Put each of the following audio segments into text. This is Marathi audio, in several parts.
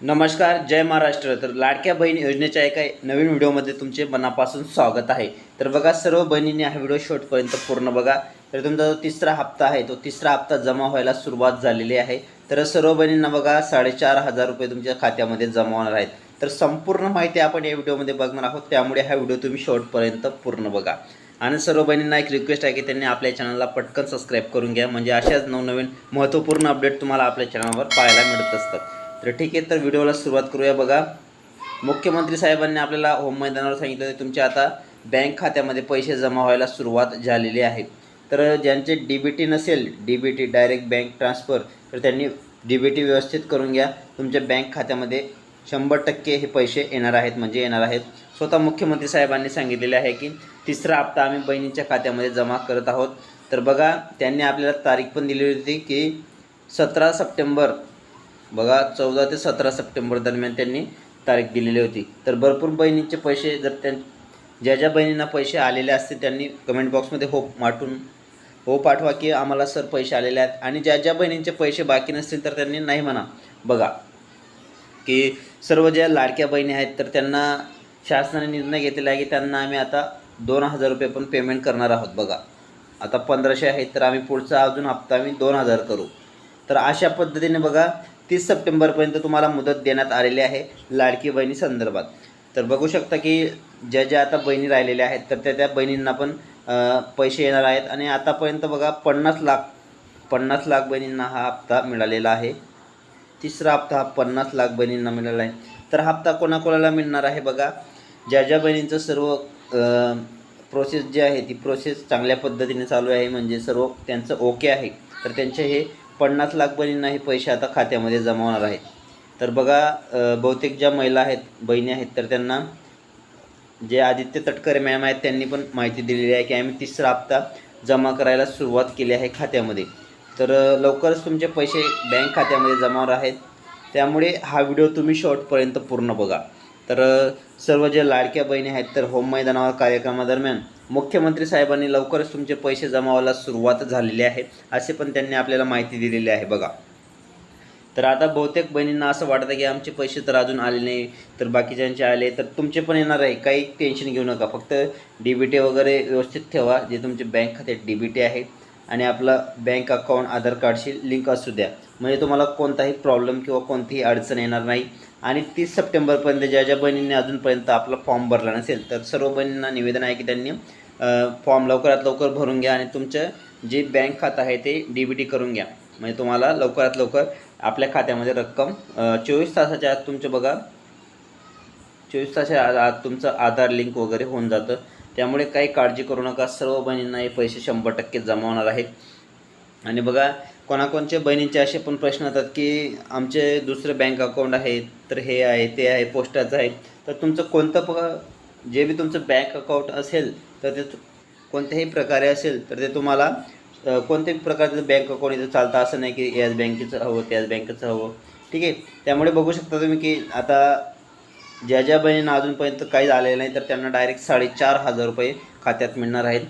नमस्कार जय महाराष्ट्र. तर लाडक्या बहीण योजनेच्या एका नवीन व्हिडिओमध्ये तुमचे मनापासून स्वागत आहे. तर बघा सर्व बहिणींनी हा व्हिडिओ शेवटपर्यंत पूर्ण बघा. तर तुमचा जो तिसरा हप्ता आहे तो तिसरा हप्ता जमा व्हायला सुरुवात झालेली आहे. तर सर्व बहिणींना बघा साडेचार हजार रुपये तुमच्या खात्यामध्ये जमा होणार आहेत. तर संपूर्ण माहिती आपण या व्हिडिओमध्ये बघणार आहोत. त्यामुळे हा व्हिडिओ तुम्ही शेवटपर्यंत पूर्ण बघा. आणि सर्व बहिणींना एक रिक्वेस्ट आहे की त्यांनी आपल्या चॅनलला पटकन सबस्क्राईब करून घ्या. म्हणजे अशाच नवनवीन महत्त्वपूर्ण अपडेट तुम्हाला आपल्या चॅनलवर पाहायला मिळत असतात. तर ठीक आहे तर व्हिडिओला सुरुवात करूया बघा. मुख्यमंत्री साहेबांनी आपल्याला होम मैदानावर सांगितलं की तुमच्या आता बँक खात्यामध्ये पैसे जमा व्हायला सुरुवात झालेली आहे. तर ज्यांचे डी बी टी नसेल D B T direct bank transfer तर त्यांनी डी बी टी व्यवस्थित करून घ्या. तुमच्या बँक खात्यामध्ये शंभर टक्के हे पैसे येणार आहेत म्हणजे येणार आहेत. स्वतः मुख्यमंत्री साहेबांनी सांगितलेले आहे की तिसरा हप्ता आम्ही बहिणींच्या खात्यामध्ये जमा करत आहोत. तर बघा त्यांनी आपल्याला तारीख पण दिलेली होती की सतरा सप्टेंबर बघा चौदा ते सतरा सप्टेंबर दरम्यान त्यांनी तारीख दिलेली होती. तर भरपूर बहिणींचे पैसे जर त्यां ज्या ज्या बहिणींना पैसे आलेले असतील त्यांनी कमेंट बॉक्समध्ये हो माटून हो पाठवा की आम्हाला सर पैसे आलेले आहेत. आणि ज्या ज्या बहिणींचे पैसे बाकी नसतील तर त्यांनी नाही म्हणा. बघा की सर्व ज्या लाडक्या बहिणी आहेत तर त्यांना शासनाने निर्णय घेतलेला आहे की त्यांना आम्ही आता दोन हजार रुपये पण पेमेंट करणार आहोत. बघा आता पंधराशे आहेत तर आम्ही पुढचा अजून हप्ता आम्ही दोन हजार करू. तर अशा पद्धतीने बघा तीस सप्टेंबरपर्यंत तुम्हाला मुदत देण्यात आलेली आहे लाडकी बहिणी संदर्भात. तर बघू शकता की ज्या ज्या आता बहिणी राहिलेल्या आहेत तर त्या त्या बहिणींना पण पैसे येणार आहेत. आणि आतापर्यंत बघा पन्नास लाख पन्नास लाख बहिणींना हा हप्ता मिळालेला आहे. तिसरा हप्ता हा पन्नास लाख बहिणींना मिळाला आहे. तर हप्ता कोणाकोणाला मिळणार आहे बघा? ज्या ज्या बहिणींचं सर्व प्रोसेस जी आहे ती प्रोसेस चांगल्या पद्धतीने चालू आहे म्हणजे सर्व त्यांचं ओके आहे. तर त्यांचे हे पन्नास लाख बहिणींना हे पैसे आता खात्यामध्ये जमा होणार आहेत. तर बघा बहुतेक ज्या महिला आहेत बहिणी आहेत तर त्यांना जे आदित्य तटकरे मॅम आहेत त्यांनी पण माहिती दिलेली आहे की आम्ही तिसरा हप्ता जमा करायला सुरुवात केली आहे खात्यामध्ये. तर लवकरच तुमचे पैसे बँक खात्यामध्ये जमा होणार आहेत. त्यामुळे हा व्हिडिओ तुम्ही शॉर्टपर्यंत पूर्ण बघा. तर सर्व जे लाडक्या बहिणी आहेत तर होम मैदानावर कार्यक्रमादरम्यान मुख्यमंत्री साहेबांनी लवकरच तुमचे पैसे जमा व्हायला सुरुवात झालेली आहे असे पण त्यांनी आपल्याला माहिती दिलेली आहे बघा. तर आता बहुतेक बहिणींना असं वाटतं की आमचे पैसे तर अजून आले नाही तर बाकीच्यांचे आले तर तुमचे पण येणार आहे काही टेन्शन घेऊ नका. फक्त डी बी टी वगैरे व्यवस्थित ठेवा जे तुमचे बँक खात्यात डी बी टी आहे. आणि आपलं बँक अकाउंट आधार कार्डशी लिंक असू द्या. म्हणजे तुम्हाला कोणताही प्रॉब्लेम किंवा कोणतीही अडचण येणार नाही. आणि तीस सप्टेंबरपर्यंत ज्या ज्या बहिणींनी अजूनपर्यंत आपला फॉर्म भरला नसेल तर सर्व बहिणींना निवेदन आहे की त्यांनी फॉर्म लवकरात लवकर भरून घ्या आणि तुमचं जे बँक खातं आहे ते डी बी टी करून घ्या. म्हणजे तुम्हाला लवकरात लवकर आपल्या खात्यामध्ये रक्कम चोवीस तासाच्या आत तुमचं बघा चोवीस तासाच्या आत आत तुमचं आधार लिंक वगैरे होऊन जातं. त्यामुळे काही काळजी करू नका. सर्व बहिणींना हे पैसे शंभर टक्के जमा होणार आहेत. आणि बघा कोणाकोणच्या बहिणींचे असे पण प्रश्न येतात की आमचे दुसरे बँक अकाउंट आहे तर हे आहे ते आहे पोस्टाचं आहे. तर तुमचं कोणतं प जे बी तुमचं बँक अकाउंट असेल तर ते कोणत्याही प्रकारे असेल तर ते तुम्हाला कोणत्याही प्रकारचं बँक अकाउंट इथं चालतं. असं नाही की याच बँकेचं हवं त्याच बँकेचं हवं. ठीक आहे? त्यामुळे बघू शकता तुम्ही की आता ज्या ज्या बहिणींना अजूनपर्यंत काही आलेलं नाही तर त्यांना डायरेक्ट साडेचार हजार रुपये खात्यात मिळणार आहेत.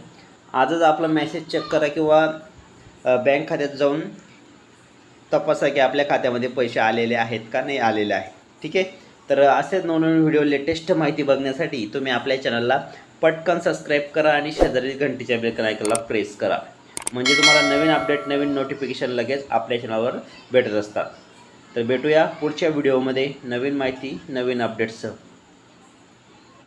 आजच आपला मेसेज चेक करा किंवा बँक खात्यात जाऊन तपासा की आपल्या खात्यामध्ये पैसे आलेले आहेत का नाही आलेले आहेत. ठीक आहे? तर असेच नवनवीन व्हिडिओ लेटेस्ट माहिती बघण्यासाठी तुम्ही आपल्या चॅनलला पटकन सबस्क्राईब करा आणि शेजारी घंटीच्या बेल आयकॉनला प्रेस करा. म्हणजे तुम्हाला नवीन अपडेट नवीन नोटिफिकेशन लगेच आपल्या चॅनलवर भेटत असतात. तर भेटूया पुढच्या व्हिडिओमध्ये नवीन माहिती नवीन अपडेट्ससह